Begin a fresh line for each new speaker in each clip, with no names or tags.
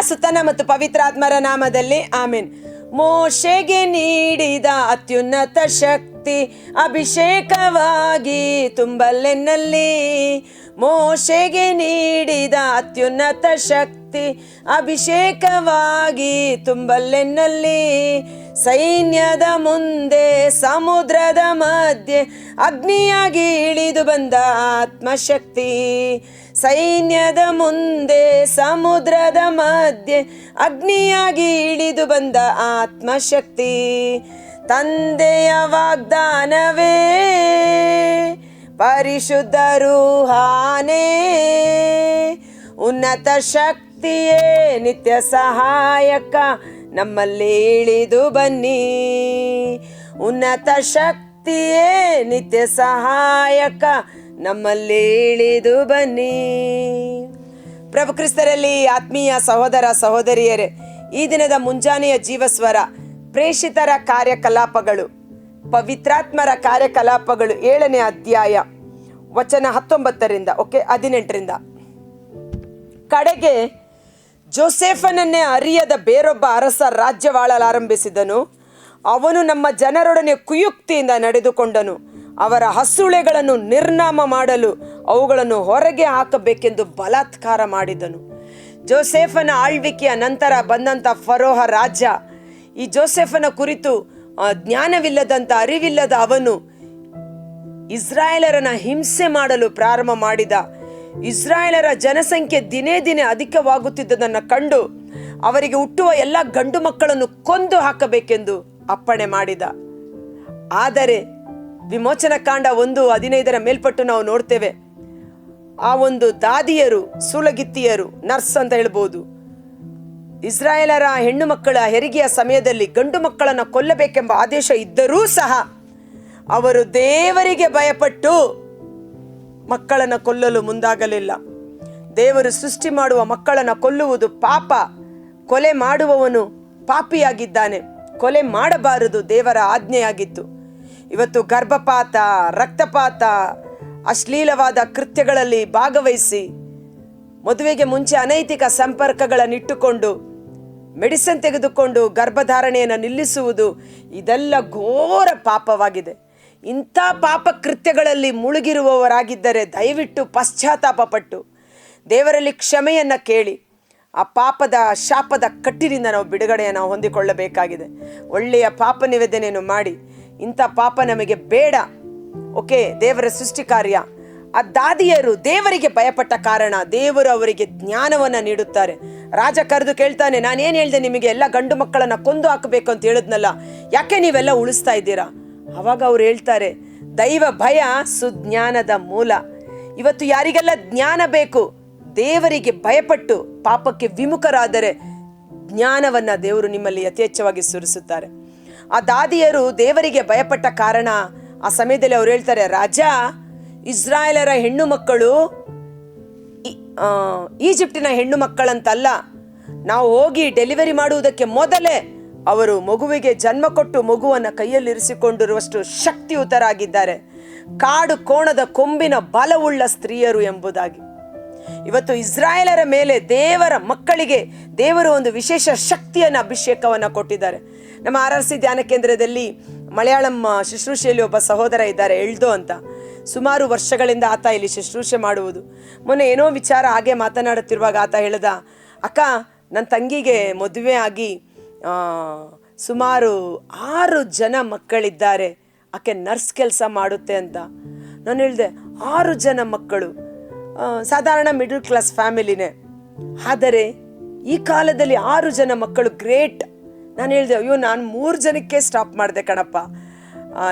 ಸುತನ ಮತ್ತು ಪವಿತ್ರಾತ್ಮರ ನಾಮದಲ್ಲಿ ಆಮೇನ್. ಮೋಶೆಗೆ ನೀಡಿದ ಅತ್ಯುನ್ನತ ಶಕ್ತಿ ಅಭಿಷೇಕವಾಗಿ ತುಂಬಲೆನ್ನಲ್ಲಿ ಮೋಶೆಗೆ ನೀಡಿದ ಅತ್ಯುನ್ನತ ಶಕ್ತಿ ಅಭಿಷೇಕವಾಗಿ ತುಂಬಲೆನ್ನಲ್ಲಿ ಸೈನ್ಯದ ಮುಂದೆ, ಸಮುದ್ರದ ಮಧ್ಯೆ, ಅಗ್ನಿಯಾಗಿ ಇಳಿದು ಬಂದ ಆತ್ಮಶಕ್ತಿ. ಸೈನ್ಯದ ಮುಂದೆ, ಸಮುದ್ರದ ಮಧ್ಯೆ, ಅಗ್ನಿಯಾಗಿ ಇಳಿದು ಬಂದ ಆತ್ಮಶಕ್ತಿ. ತಂದೆಯ ವಾಗ್ದಾನವೇ ಪರಿಶುದ್ಧ ರೂಹಾನೇ ಉನ್ನತ ಶಕ್ತಿಯೇ ನಿತ್ಯ ಸಹಾಯಕ. ನಮ್ಮಲ್ಲಿ ಇಳಿದು ಬನ್ನಿ. ಉನ್ನತ ಶಕ್ತಿಯೇ ನಿತ್ಯ ಸಹಾಯಕ. ನಮ್ಮಲ್ಲಿ ಇಳಿದು ಬನ್ನಿ. ಪ್ರಭು ಕ್ರಿಸ್ತರಲ್ಲಿ ಆತ್ಮೀಯ ಸಹೋದರ ಸಹೋದರಿಯರೇ, ಈ ದಿನದ ಮುಂಜಾನೆಯ ಜೀವಸ್ವರ, ಪ್ರೇಷಿತರ ಕಾರ್ಯಕಲಾಪಗಳು, ಪವಿತ್ರಾತ್ಮರ ಕಾರ್ಯಕಲಾಪಗಳು ಏಳನೇ ಅಧ್ಯಾಯ, ವಚನ ಹತ್ತೊಂಬತ್ತರಿಂದ, ಓಕೆ, ಹದಿನೆಂಟರಿಂದ. ಕಡೆಗೆ ಜೋಸೆಫನನ್ನೇ ಅರಿಯದ ಬೇರೊಬ್ಬ ಅರಸ ರಾಜ್ಯವಾಳಲಾರಂಭಿಸಿದನು ಅವನು ನಮ್ಮ ಜನರೊಡನೆ ಕುಯುಕ್ತಿಯಿಂದ ನಡೆದುಕೊಂಡನು. ಅವರ ಹಸುಳೆಗಳನ್ನು ನಿರ್ನಾಮ ಮಾಡಲು ಅವುಗಳನ್ನು ಹೊರಗೆ ಹಾಕಬೇಕೆಂದು ಬಲಾತ್ಕಾರ ಮಾಡಿದನು. ಜೋಸೆಫನ ಆಳ್ವಿಕೆಯ ನಂತರ ಬಂದಂಥ ಫರೋಹ ರಾಜ, ಈ ಜೋಸೆಫನ ಕುರಿತು ಜ್ಞಾನವಿಲ್ಲದಂಥ ಅರಿವಿಲ್ಲದ ಅವನು ಇಸ್ರಾಯೇಲರನ್ನು ಹಿಂಸೆ ಮಾಡಲು ಪ್ರಾರಂಭ ಮಾಡಿದ. ಇಸ್ರಾಯೇಲರ ಜನಸಂಖ್ಯೆ ದಿನೇ ದಿನೇ ಅಧಿಕವಾಗುತ್ತಿದ್ದುದನ್ನು ಕಂಡು ಅವರಿಗೆ ಹುಟ್ಟುವ ಎಲ್ಲ ಗಂಡು ಮಕ್ಕಳನ್ನು ಕೊಂದು ಹಾಕಬೇಕೆಂದು ಅಪ್ಪಣೆ ಮಾಡಿದ. ಆದರೆ ವಿಮೋಚನ ಕಾಂಡ ಒಂದು ಹದಿನೈದರ ಮೇಲ್ಪಟ್ಟು ನಾವು ನೋಡ್ತೇವೆ. ಆ ಒಂದು ದಾದಿಯರು, ಸೂಲಗಿತ್ತಿಯರು, ನರ್ಸ್ ಅಂತ ಹೇಳ್ಬೋದು. ಇಸ್ರಾಯೇಲರ ಹೆಣ್ಣು ಮಕ್ಕಳ ಹೆರಿಗೆಯ ಸಮಯದಲ್ಲಿ ಗಂಡು ಮಕ್ಕಳನ್ನು ಕೊಲ್ಲಬೇಕೆಂಬ ಆದೇಶ ಇದ್ದರೂ ಸಹ ಅವರು ದೇವರಿಗೆ ಭಯಪಟ್ಟು ಮಕ್ಕಳನ್ನು ಕೊಲ್ಲಲು ಮುಂದಾಗಲಿಲ್ಲ. ದೇವರು ಸೃಷ್ಟಿ ಮಾಡುವ ಮಕ್ಕಳನ್ನು ಕೊಲ್ಲುವುದು ಪಾಪ. ಕೊಲೆ ಮಾಡುವವನು ಪಾಪಿಯಾಗಿದ್ದಾನೆ. ಕೊಲೆ ಮಾಡಬಾರದು ದೇವರ ಆಜ್ಞೆಯಾಗಿತ್ತು. ಇವತ್ತು ಗರ್ಭಪಾತ, ರಕ್ತಪಾತ, ಅಶ್ಲೀಲವಾದ ಕೃತ್ಯಗಳಲ್ಲಿ ಭಾಗವಹಿಸಿ, ಮದುವೆಗೆ ಮುಂಚೆ ಅನೈತಿಕ ಸಂಪರ್ಕಗಳನ್ನಿಟ್ಟುಕೊಂಡು ಮೆಡಿಸನ್ ತೆಗೆದುಕೊಂಡು ಗರ್ಭಧಾರಣೆಯನ್ನು ನಿಲ್ಲಿಸುವುದು ಇದೆಲ್ಲ ಘೋರ ಪಾಪವಾಗಿದೆ. ಇಂಥ ಪಾಪ ಕೃತ್ಯಗಳಲ್ಲಿ ಮುಳುಗಿರುವವರಾಗಿದ್ದರೆ ದಯವಿಟ್ಟು ಪಶ್ಚಾತ್ತಾಪಪಟ್ಟು. ದೇವರಲ್ಲಿ ಕ್ಷಮೆಯನ್ನು ಕೇಳಿ. ಆ ಪಾಪದ ಶಾಪದ ಕಟ್ಟಿನಿಂದ ನಾವು ಬಿಡುಗಡೆಯನ್ನು ಹೊಂದಿಕೊಳ್ಳಬೇಕಾಗಿದೆ. ಒಳ್ಳೆಯ ಪಾಪ ನಿವೇದನೆಯನ್ನು ಮಾಡಿ. ಇಂಥ ಪಾಪ ನಮಗೆ ಬೇಡ. ಓಕೆ, ದೇವರ ಸೃಷ್ಟಿ ಕಾರ್ಯ. ಆ ದಾದಿಯರು ದೇವರಿಗೆ ಭಯಪಟ್ಟ ಕಾರಣ, ದೇವರು ಅವರಿಗೆ ಜ್ಞಾನವನ್ನು ನೀಡುತ್ತಾರೆ. ರಾಜ ಕರೆದು ಕೇಳ್ತಾನೆ, ನಾನೇನು ಹೇಳಿದೆ ನಿಮಗೆ? ಎಲ್ಲ ಗಂಡು ಮಕ್ಕಳನ್ನು ಕೊಂದು ಹಾಕಬೇಕು ಅಂತ ಹೇಳಿದ್ನಲ್ಲ. ಯಾಕೆ ನೀವೆಲ್ಲ ಉಳಿಸ್ತಾ ಇದ್ದೀರಾ? ಅವಾಗ ಅವ್ರು ಹೇಳ್ತಾರೆ, ದೈವ ಭಯ ಸುಜ್ಞಾನದ ಮೂಲ. ಇವತ್ತು ಯಾರಿಗೆಲ್ಲ ಜ್ಞಾನ ಬೇಕು, ದೇವರಿಗೆ ಭಯಪಟ್ಟು ಪಾಪಕ್ಕೆ ವಿಮುಖರಾದರೆ ಜ್ಞಾನವನ್ನು ದೇವರು ನಿಮ್ಮಲ್ಲಿ ಯಥೇಚ್ಛವಾಗಿ ಸುರಿಸುತ್ತಾರೆ. ಆ ದಾದಿಯರು ದೇವರಿಗೆ ಭಯಪಟ್ಟ ಕಾರಣ, ಆ ಸಮಯದಲ್ಲಿ ಅವ್ರು ಹೇಳ್ತಾರೆ, ರಾಜ, ಇಸ್ರಾಯೇಲರ ಹೆಣ್ಣು ಮಕ್ಕಳು ಈಜಿಪ್ಟಿನ ಹೆಣ್ಣು ಮಕ್ಕಳಂತಲ್ಲ. ನಾವು ಹೋಗಿ ಡೆಲಿವರಿ ಮಾಡುವುದಕ್ಕೆ ಮೊದಲೇ ಅವರು ಮಗುವಿಗೆ ಜನ್ಮ ಕೊಟ್ಟು ಮಗುವನ್ನು ಕೈಯಲ್ಲಿರಿಸಿಕೊಂಡಿರುವಷ್ಟು ಶಕ್ತಿಯುತರಾಗಿದ್ದಾರೆ. ಕಾಡು ಕೋಣದ ಕೊಂಬಿನ ಬಲವುಳ್ಳ ಸ್ತ್ರೀಯರು ಎಂಬುದಾಗಿ. ಇವತ್ತು ಇಸ್ರಾಯೇಲರ ಮೇಲೆ ದೇವರ ಮಕ್ಕಳಿಗೆ ದೇವರು ಒಂದು ವಿಶೇಷ ಶಕ್ತಿಯನ್ನು ಅಭಿಷೇಕವನ್ನು ಕೊಟ್ಟಿದ್ದಾರೆ. ನಮ್ಮ ಆರ್ ಆರ್ ಸಿ ಧ್ಯಾನ ಕೇಂದ್ರದಲ್ಲಿ ಮಲಯಾಳಂ ಶುಶ್ರೂಷೆಯಲ್ಲಿ ಒಬ್ಬ ಸಹೋದರ ಇದ್ದಾರೆ, ಎಳ್ದೋ ಅಂತ. ಸುಮಾರು ವರ್ಷಗಳಿಂದ ಆತ ಇಲ್ಲಿ ಶುಶ್ರೂಷೆ ಮಾಡುವುದು. ಮೊನ್ನೆ ಏನೋ ವಿಚಾರ ಹಾಗೆ ಮಾತನಾಡುತ್ತಿರುವಾಗ ಆತ ಹೇಳ್ದ, ಅಕ್ಕ ನನ್ನ ತಂಗಿಗೆ ಮದುವೆ ಆಗಿ ಸುಮಾರು ಆರು ಜನ ಮಕ್ಕಳಿದ್ದಾರೆ. ಆಕೆ ನರ್ಸ್ ಕೆಲಸ ಮಾಡುತ್ತೆ ಅಂತ. ನಾನು ಹೇಳಿದೆ, ಆರು ಜನ ಮಕ್ಕಳು ಸಾಧಾರಣ ಮಿಡಲ್ ಕ್ಲಾಸ್ ಫ್ಯಾಮಿಲಿನೇ. ಆದರೆ, ಈ ಕಾಲದಲ್ಲಿ ಆರು ಜನ ಮಕ್ಕಳು ಗ್ರೇಟ್. ನಾನು ಹೇಳಿದೆ, ಅಯ್ಯೋ, ನಾನು ಮೂರು ಜನಕ್ಕೆ ಸ್ಟಾಪ್ ಮಾಡಿದೆ ಕಣಪ್ಪ.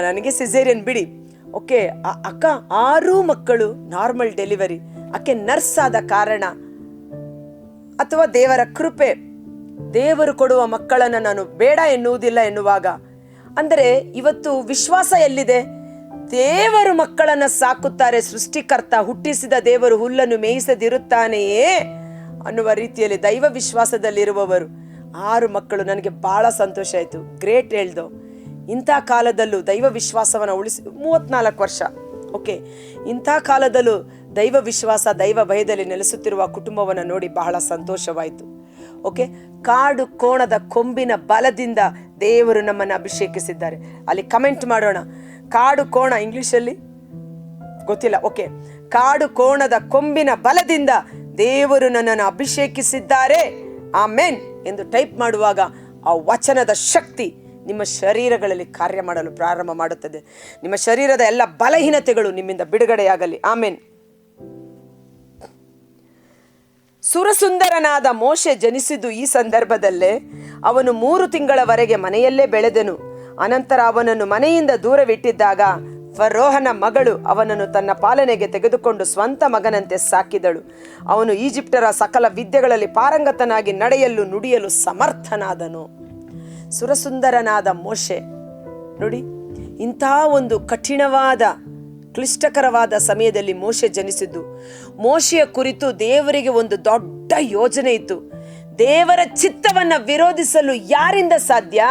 ನನಗೆ ಸಿಸೇರಿಯನ್ ಬಿಡಿ. ಓಕೆ ಅಕ್ಕ, ಆರು ಮಕ್ಕಳು ನಾರ್ಮಲ್ ಡೆಲಿವರಿ ಆಕೆ ನರ್ಸ್ ಆದ ಕಾರಣ. ಅಥವಾ ದೇವರ ಕೃಪೆ. ದೇವರು ಕೊಡುವ ಮಕ್ಕಳನ್ನು ನಾನು ಬೇಡ ಎನ್ನುವುದಿಲ್ಲ ಎನ್ನುವಾಗ, ಅಂದರೆ ಇವತ್ತು ವಿಶ್ವಾಸ ಎಲ್ಲಿದೆ? ದೇವರು ಮಕ್ಕಳನ್ನು ಸಾಕುತ್ತಾರೆ, ಸೃಷ್ಟಿಕರ್ತ ಹುಟ್ಟಿಸಿದ ದೇವರು ಹುಲ್ಲನ್ನು ಮೇಯಿಸದಿರುತ್ತಾನೆಯೇ ಅನ್ನುವ ರೀತಿಯಲ್ಲಿ ದೈವ ವಿಶ್ವಾಸದಲ್ಲಿರುವವರು. ಆರು ಮಕ್ಕಳು, ನನಗೆ ಬಹಳ ಸಂತೋಷ ಆಯಿತು. ಗ್ರೇಟ್ ಹೇಳ್ದು. ಇಂಥ ಕಾಲದಲ್ಲೂ ದೈವ ವಿಶ್ವಾಸವನ್ನು ಉಳಿಸಿ, ಮೂವತ್ನಾಲ್ಕು ವರ್ಷ, ಓಕೆ. ಇಂಥ ಕಾಲದಲ್ಲೂ ದೈವ ವಿಶ್ವಾಸ, ದೈವ ಭಯದಲ್ಲಿ ನೆಲೆಸುತ್ತಿರುವ ಕುಟುಂಬವನ್ನು ನೋಡಿ ಬಹಳ ಸಂತೋಷವಾಯಿತು. ಓಕೆ? ಕಾಡು ಕೋಣದ ಕೊಂಬಿನ ಬಲದಿಂದ ದೇವರು ನಮ್ಮನ್ನು ಅಭಿಷೇಕಿಸಿದ್ದಾರೆ. ಅಲ್ಲಿ ಕಮೆಂಟ್ ಮಾಡೋಣ. ಕಾಡು ಕೋಣ ಇಂಗ್ಲೀಷಲ್ಲಿ? ಗೊತ್ತಿಲ್ಲ. ಓಕೆ. ಕಾಡು ಕೋಣದ ಕೊಂಬಿನ ಬಲದಿಂದ ದೇವರು ನನ್ನನ್ನು ಅಭಿಷೇಕಿಸಿದ್ದಾರೆ. ಆ ಮೆನ್ ಎಂದು ಟೈಪ್ ಮಾಡುವಾಗ ಆ ವಚನದ ಶಕ್ತಿ ನಿಮ್ಮ ಶರೀರಗಳಲ್ಲಿ ಕಾರ್ಯ ಮಾಡಲು ಪ್ರಾರಂಭ ಮಾಡುತ್ತದೆ. ನಿಮ್ಮ ಶರೀರದ ಎಲ್ಲ ಬಲಹೀನತೆಗಳು ನಿಮ್ಮಿಂದ ಬಿಡುಗಡೆಯಾಗಲಿ. ಆಮೇನ್. ಸುರಸುಂದರನಾದ ಮೋಶೆ ಜನಿಸಿದ್ದು ಈ ಸಂದರ್ಭದಲ್ಲೇ ಅವನು ಮೂರು ತಿಂಗಳವರೆಗೆ ಮನೆಯಲ್ಲೇ ಬೆಳೆದನು. ಅನಂತರ ಅವನನ್ನು ಮನೆಯಿಂದ ದೂರವಿಟ್ಟಿದ್ದಾಗ ಫರೋಹನ ಮಗಳು ಅವನನ್ನು ತನ್ನ ಪಾಲನೆಗೆ ತೆಗೆದುಕೊಂಡು ಸ್ವಂತ ಮಗನಂತೆ ಸಾಕಿದಳು. ಅವನು ಈಜಿಪ್ಟರ ಸಕಲ ವಿದ್ಯೆಗಳಲ್ಲಿ ಪಾರಂಗತನಾಗಿ ನಡೆಯಲು ನುಡಿಯಲು ಸಮರ್ಥನಾದನು. ಸುರಸುಂದರನಾದ ಮೋಶೆ, ನೋಡಿ ಇಂಥ ಒಂದು ಕಠಿಣವಾದ ಕ್ಲಿಷ್ಟಕರವಾದ ಸಮಯದಲ್ಲಿ ಮೋಶೆ ಜನಿಸಿದ್ದು. ಮೋಶೆಯ ಕುರಿತು ದೇವರಿಗೆ ಒಂದು ದೊಡ್ಡ ಯೋಜನೆ ಇತ್ತು. ದೇವರ ಚಿತ್ತವನ್ನ ವಿರೋಧಿಸಲು ಯಾರಿಂದ ಸಾಧ್ಯ?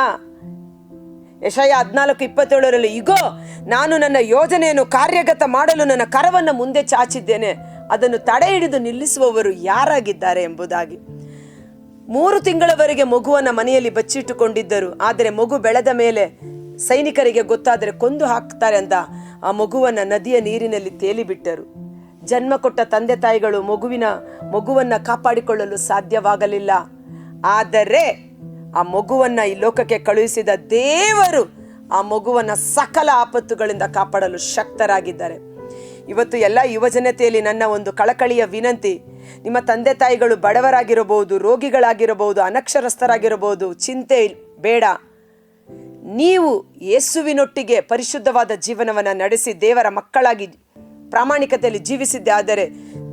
ಯಶಯ ಹದಿನಾಲ್ಕು ಇಪ್ಪತ್ತೇಳರಲ್ಲಿ, ಇಗೋ, ನಾನು ನನ್ನ ಯೋಜನೆಯನ್ನು ಕಾರ್ಯಗತ ಮಾಡಲು ನನ್ನ ಕರವನ್ನು ಮುಂದೆ ಚಾಚಿದ್ದೇನೆ. ಅದನ್ನು ತಡೆ ಹಿಡಿದು ನಿಲ್ಲಿಸುವವರು ಯಾರಾಗಿದ್ದಾರೆ ಎಂಬುದಾಗಿ. ಮೂರು ತಿಂಗಳವರೆಗೆ ಮಗುವನ್ನು ಮನೆಯಲ್ಲಿ ಬಚ್ಚಿಟ್ಟುಕೊಂಡಿದ್ದರು. ಆದರೆ ಮಗು ಬೆಳೆದ ಮೇಲೆ ಸೈನಿಕರಿಗೆ ಗೊತ್ತಾದರೆ ಕೊಂದು ಹಾಕ್ತಾರೆ ಅಂತ ಆ ಮಗುವನ್ನು ನದಿಯ ನೀರಿನಲ್ಲಿ ತೇಲಿಬಿಟ್ಟರು. ಜನ್ಮ ಕೊಟ್ಟ ತಂದೆ ತಾಯಿಗಳು ಮಗುವಿನ ಮಗುವನ್ನು ಕಾಪಾಡಿಕೊಳ್ಳಲು ಸಾಧ್ಯವಾಗಲಿಲ್ಲ. ಆದರೆ ಆ ಮಗುವನ್ನು ಈ ಲೋಕಕ್ಕೆ ಕಳುಹಿಸಿದ ದೇವರು ಆ ಮಗುವನ್ನು ಸಕಲ ಆಪತ್ತುಗಳಿಂದ ಕಾಪಾಡಲು ಶಕ್ತರಾಗಿದ್ದಾರೆ. ಇವತ್ತು ಎಲ್ಲ ಯುವಜನತೆಯಲ್ಲಿ ನನ್ನ ಒಂದು ಕಳಕಳಿಯ ವಿನಂತಿ, ನಿಮ್ಮ ತಂದೆ ತಾಯಿಗಳು ಬಡವರಾಗಿರಬಹುದು, ರೋಗಿಗಳಾಗಿರಬಹುದು, ಅನಕ್ಷರಸ್ಥರಾಗಿರಬಹುದು, ಚಿಂತೆ ಬೇಡ. ನೀವು ಯೇಸುವಿನೊಟ್ಟಿಗೆ ಪರಿಶುದ್ಧವಾದ ಜೀವನವನ್ನು ನಡೆಸಿ ದೇವರ ಮಕ್ಕಳಾಗಿ ಪ್ರಾಮಾಣಿಕತೆಯಲ್ಲಿ ಜೀವಿಸಿದ್ದೆ, ಆದರೆ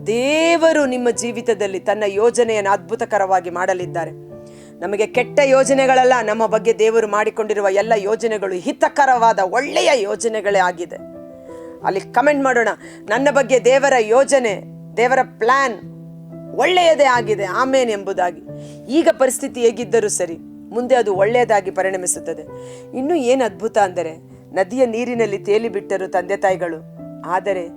ದೇವರು ನಿಮ್ಮ ಜೀವಿತದಲ್ಲಿ ತನ್ನ ಯೋಜನೆಯನ್ನು ಅದ್ಭುತಕರವಾಗಿ ಮಾಡಲಿದ್ದಾರೆ. ನಮಗೆ ಕೆಟ್ಟ ಯೋಜನೆಗಳಲ್ಲ, ನಮ್ಮ ಬಗ್ಗೆ ದೇವರು ಮಾಡಿಕೊಂಡಿರುವ ಎಲ್ಲ ಯೋಜನೆಗಳು ಹಿತಕರವಾದ ಒಳ್ಳೆಯ ಯೋಜನೆಗಳೇ ಆಗಿದೆ. ಅಲ್ಲಿ ಕಮೆಂಟ್ ಮಾಡೋಣ, ನನ್ನ ಬಗ್ಗೆ ದೇವರ ಯೋಜನೆ, ದೇವರ ಪ್ಲಾನ್ ಒಳ್ಳೆಯದೇ ಆಗಿದೆ, ಆಮೇನ್ ಎಂಬುದಾಗಿ. ಈಗ ಪರಿಸ್ಥಿತಿ ಹೇಗಿದ್ದರೂ ಸರಿ ಮುಂದೆ ಅದು ಒಳ್ಳೆಯದಾಗಿ ಪರಿಣಮಿಸುತ್ತದೆ. ಇನ್ನೂ ಏನು ಅದ್ಭುತ ಅಂದರೆ, ನದಿಯ ನೀರಿನಲ್ಲಿ ತೇಲಿ ಬಿಟ್ಟರು ತಂದೆ ತಾಯಿಗಳು. ಆದರೆ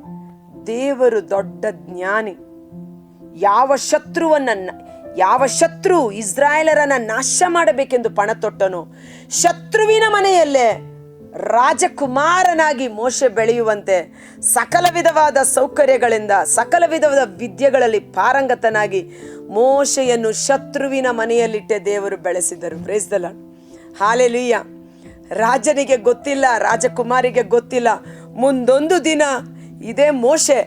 ದೇವರು ದೊಡ್ಡ ಜ್ಞಾನಿ. ಯಾವ ಶತ್ರುವನ್ನ ಯಾವ ಶತ್ರು ಇಸ್ರಾಯೇಲರನ್ನ ನಾಶ ಮಾಡಬೇಕೆಂದು ಪಣ ತೊಟ್ಟನು, ಶತ್ರುವಿನ ಮನೆಯಲ್ಲೇ ರಾಜಕುಮಾರನಾಗಿ ಮೋಶೆ ಬೆಳೆಯುವಂತೆ ಸಕಲ ವಿಧವಾದ ಸೌಕರ್ಯಗಳಿಂದ, ಸಕಲ ವಿಧವಾದ ವಿದ್ಯೆಗಳಲ್ಲಿ ಪಾರಂಗತನಾಗಿ ಮೋಶೆಯನ್ನು ಶತ್ರುವಿನ ಮನೆಯಲ್ಲಿಟ್ಟೆ ದೇವರು ಬೆಳೆಸಿದರು. ಪ್ರೇಸ್ದಲ್ಲ ಹಾಲೆಲುಯ್ಯ ರಾಜನಿಗೆ ಗೊತ್ತಿಲ್ಲ, ರಾಜಕುಮಾರಿಗೆ ಗೊತ್ತಿಲ್ಲ. ಮುಂದೊಂದು ದಿನ ಇದೇ ಮೋಶೆ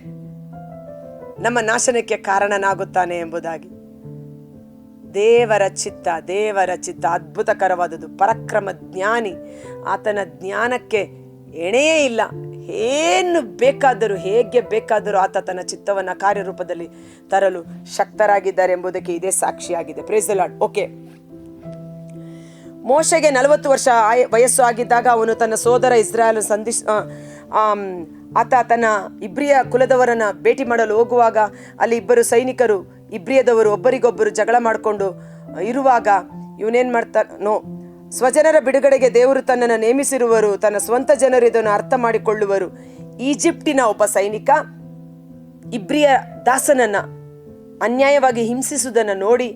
ನಮ್ಮ ನಾಶನಕ್ಕೆ ಕಾರಣನಾಗುತ್ತಾನೆ ಎಂಬುದಾಗಿ. ದೇವರ ಚಿತ್ತ ದೇವರ ಚಿತ್ತ, ಅದ್ಭುತಕರವಾದದ್ದು. ಪರಕ್ರಮ ಜ್ಞಾನಿ. ಆತನ ಜ್ಞಾನಕ್ಕೆ ಎಣೆಯೇ ಇಲ್ಲ. ಏನು ಬೇಕಾದರೂ, ಹೇಗೆ ಬೇಕಾದರೂ ಆತ ತನ್ನ ಚಿತ್ತವನ್ನು ಕಾರ್ಯರೂಪದಲ್ಲಿ ತರಲು ಶಕ್ತರಾಗಿದ್ದಾರೆ ಎಂಬುದಕ್ಕೆ ಇದೇ ಸಾಕ್ಷಿಯಾಗಿದೆ. ಪ್ರೇಸ್ ಲಾಡ್ ಓಕೆ ಮೋಶೆಗೆ ನಲವತ್ತು ವರ್ಷ ವಯಸ್ಸು ಆಗಿದ್ದಾಗ ಅವನು ತನ್ನ ಸೋದರ ಇಸ್ರಾಯಲ್ ಸಂಧಿಸ್ ಆತ ತನ್ನ ಇಬ್ರಿಯ ಕುಲದವರನ್ನು ಭೇಟಿ ಮಾಡಲು ಹೋಗುವಾಗ ಅಲ್ಲಿ ಇಬ್ಬರು ಸೈನಿಕರು ಇಬ್ರಿಯದವರು ಒಬ್ಬರಿಗೊಬ್ಬರು ಜಗಳ ಮಾಡಿಕೊಂಡು ಇರುವಾಗ ಇವನೇನ್ ಮಾಡ್ತಾನೋ ಸ್ವಜನರ ಬಿಡುಗಡೆಗೆ ದೇವರು ತನ್ನನ್ನು ನೇಮಿಸಿರುವರು, ತನ್ನ ಸ್ವಂತ ಜನರು ಇದನ್ನು ಅರ್ಥ ಮಾಡಿಕೊಳ್ಳುವರು. ಈಜಿಪ್ಟಿನ ಒಬ್ಬ ಸೈನಿಕ, ಇಬ್ರಿಯ ದಾಸನನ್ನ ಅನ್ಯಾಯವಾಗಿ ಹಿಂಸಿಸುವುದನ್ನು ನೋಡಿ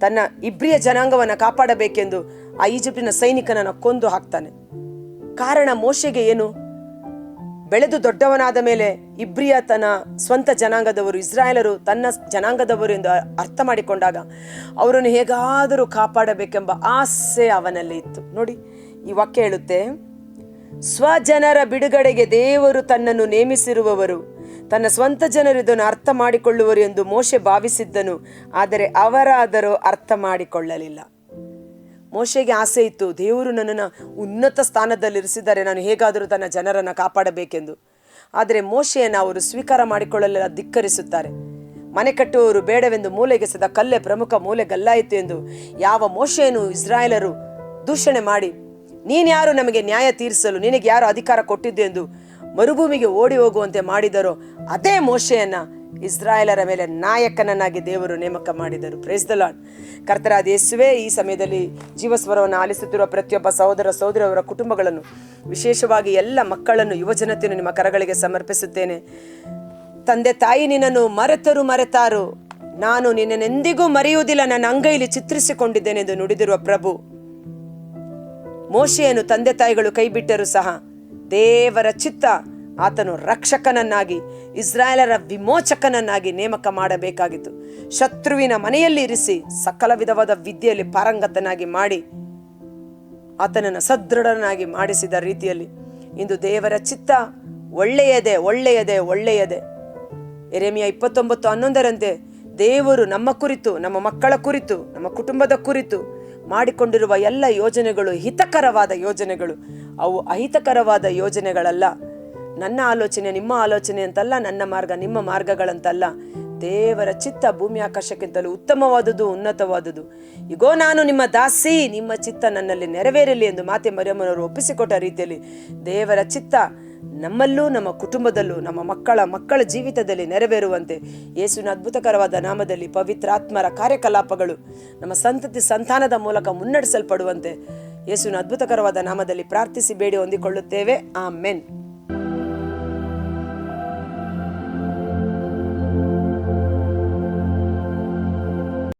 ತನ್ನ ಇಬ್ರಿಯ ಜನಾಂಗವನ್ನು ಕಾಪಾಡಬೇಕೆಂದು ಆ ಈಜಿಪ್ಟಿನ ಸೈನಿಕನನ್ನು ಕೊಂದು ಹಾಕ್ತಾನೆ. ಕಾರಣ ಮೋಶೆಗೆ ಏನು? ಬೆಳೆದು ದೊಡ್ಡವನಾದ ಮೇಲೆ ಇಬ್ರಿಯ ತನ್ನ ಸ್ವಂತ ಜನಾಂಗದವರು, ಇಸ್ರಾಯೇಲರು ತನ್ನ ಜನಾಂಗದವರು ಎಂದು ಅರ್ಥ ಮಾಡಿಕೊಂಡಾಗ ಅವರನ್ನು ಹೇಗಾದರೂ ಕಾಪಾಡಬೇಕೆಂಬ ಆಸೆ ಅವನಲ್ಲಿ ಇತ್ತು. ನೋಡಿ, ಈ ವಾಕ್ಯ ಹೇಳುತ್ತೆ, ಸ್ವಜನರ ಬಿಡುಗಡೆಗೆ ದೇವರು ತನ್ನನ್ನು ನೇಮಿಸಿರುವವರು, ತನ್ನ ಸ್ವಂತ ಜನರು ಇದನ್ನು ಅರ್ಥ ಮಾಡಿಕೊಳ್ಳುವರು ಎಂದು ಮೋಶೆ ಭಾವಿಸಿದ್ದನು, ಆದರೆ ಅವರಾದರೂ ಅರ್ಥ ಮಾಡಿಕೊಳ್ಳಲಿಲ್ಲ. ಮೋಶೆಗೆ ಆಸೆ ಇತ್ತು, ದೇವರು ನನ್ನನ್ನು ಉನ್ನತ ಸ್ಥಾನದಲ್ಲಿ ಇರಿಸಿದ್ದಾರೆ ನಾನು ಹೇಗಾದರೂ ತನ್ನ ಜನರನ್ನು ಕಾಪಾಡಬೇಕೆಂದು. ಆದರೆ ಮೋಶೆಯನ್ನು ಅವರು ಸ್ವೀಕಾರ ಮಾಡಿಕೊಳ್ಳಲೆಲ್ಲ ಧಿಕ್ಕರಿಸುತ್ತಾರೆ. ಮನೆ ಕಟ್ಟುವವರು ಬೇಡವೆಂದು ಮೂಲೆಗೆಸದ ಕಲ್ಲೆ ಪ್ರಮುಖ ಮೂಲೆ ಗಲ್ಲಾಯಿತು ಎಂದು ಯಾವ ಮೋಶೆಯನ್ನು ಇಸ್ರಾಯೇಲರು ದೂಷಣೆ ಮಾಡಿ ನೀನ್ಯಾರು ನಮಗೆ ನ್ಯಾಯ ತೀರಿಸಲು, ನಿನಗೆ ಯಾರು ಅಧಿಕಾರ ಕೊಟ್ಟಿದ್ದು ಎಂದು ಮರುಭೂಮಿಗೆ ಓಡಿ ಹೋಗುವಂತೆ ಮಾಡಿದರೋ ಅದೇ ಮೋಶೆಯನ್ನ ಇಸ್ರಾಯೇಲರ ಮೇಲೆ ನಾಯಕನನ್ನಾಗಿ ದೇವರು ನೇಮಕ ಮಾಡಿದರು. ಪ್ರೇಸ್ ದ ಲಾರ್ಡ್ ಕರ್ತರಾದ ಯೇಸುವೆ, ಈ ಸಮಯದಲ್ಲಿ ಜೀವಸ್ವರವನ್ನು ಆಲಿಸುತ್ತಿರುವ ಪ್ರತಿಯೊಬ್ಬ ಸಹೋದರ ಸಹೋದರಿಯವರ ಕುಟುಂಬಗಳನ್ನು, ವಿಶೇಷವಾಗಿ ಎಲ್ಲ ಮಕ್ಕಳನ್ನು ಯುವಜನತೆಯನ್ನು ನಿಮ್ಮ ಕರಗಳಿಗೆ ಸಮರ್ಪಿಸುತ್ತೇನೆ. ತಂದೆ ತಾಯಿ ನಿನ್ನನ್ನು ಮರೆತರು ಮರೆತಾರು, ನಾನು ನಿನ್ನನೆಂದಿಗೂ ಮರೆಯುವುದಿಲ್ಲ, ನನ್ನ ಅಂಗೈಲಿ ಚಿತ್ರಿಸಿಕೊಂಡಿದ್ದೇನೆಂದು ನುಡಿದಿರುವ ಪ್ರಭು, ಮೋಶೆಯನ್ನು ತಂದೆ ತಾಯಿಗಳು ಕೈಬಿಟ್ಟರೂ ಸಹ ದೇವರ ಚಿತ್ತ ಆತನು ರಕ್ಷಕನನ್ನಾಗಿ, ಇಸ್ರಾಯೇಲರ ವಿಮೋಚಕನನ್ನಾಗಿ ನೇಮಕ ಮಾಡಬೇಕಾಗಿತ್ತು. ಶತ್ರುವಿನ ಮನೆಯಲ್ಲಿ ಇರಿಸಿ ಸಕಲ ವಿಧವಾದ ವಿದ್ಯೆಯಲ್ಲಿ ಪಾರಂಗತನಾಗಿ ಮಾಡಿ, ಆತನನ್ನು ಸದೃಢನಾಗಿ ಮಾಡಿಸಿದ ರೀತಿಯಲ್ಲಿ ಇಂದು ದೇವರ ಚಿತ್ತ ಒಳ್ಳೆಯದೇ ಒಳ್ಳೆಯದೇ ಒಳ್ಳೆಯದೇ. ಎರೆಮಿಯ ಇಪ್ಪತ್ತೊಂಬತ್ತು ಹನ್ನೊಂದರಂತೆ ದೇವರು ನಮ್ಮ ಕುರಿತು, ನಮ್ಮ ಮಕ್ಕಳ ಕುರಿತು, ನಮ್ಮ ಕುಟುಂಬದ ಕುರಿತು ಮಾಡಿಕೊಂಡಿರುವ ಎಲ್ಲ ಯೋಜನೆಗಳು ಹಿತಕರವಾದ ಯೋಜನೆಗಳು. ಅವು ಅಹಿತಕರವಾದ ಯೋಜನೆಗಳಲ್ಲ. ನನ್ನ ಆಲೋಚನೆ, ನಿಮ್ಮ ಆಲೋಚನೆ ಅಂತಲ್ಲ, ನನ್ನ ಮಾರ್ಗ, ನಿಮ್ಮ ಮಾರ್ಗಗಳಂತಲ್ಲ. ದೇವರ ಚಿತ್ತ ಭೂಮಿ ಆಕಾಶಕ್ಕಿಂತಲೂ ಉತ್ತಮವಾದುದು ಉನ್ನತವಾದುದು ಈಗೋ ನಾನು ನಿಮ್ಮ ದಾಸಿ, ನಿಮ್ಮ ಚಿತ್ತ ನನ್ನಲ್ಲಿ ನೆರವೇರಲಿ ಎಂದು ಮಾತೆ ಮರಿಯಮ್ಮನವರು ಒಪ್ಪಿಸಿಕೊಟ್ಟ ರೀತಿಯಲ್ಲಿ ದೇವರ ಚಿತ್ತ ನಮ್ಮಲ್ಲೂ, ನಮ್ಮ ಕುಟುಂಬದಲ್ಲೂ, ನಮ್ಮ ಮಕ್ಕಳ ಮಕ್ಕಳ ಜೀವಿತದಲ್ಲಿ ನೆರವೇರುವಂತೆ ಯೇಸುವಿನ ಅದ್ಭುತಕರವಾದ ನಾಮದಲ್ಲಿ ಪವಿತ್ರಾತ್ಮರ ಕಾರ್ಯಕಲಾಪಗಳು ನಮ್ಮ ಸಂತತಿ ಸಂತಾನದ ಮೂಲಕ ಮುನ್ನಡೆಸಲ್ಪಡುವಂತೆ ಯೇಸುವಿನ ಅದ್ಭುತಕರವಾದ ನಾಮದಲ್ಲಿ ಪ್ರಾರ್ಥಿಸಿ ಬೇಡಿ ಹೊಂದಿಕೊಳ್ಳುತ್ತೇವೆ. ಆ ಮೆನ್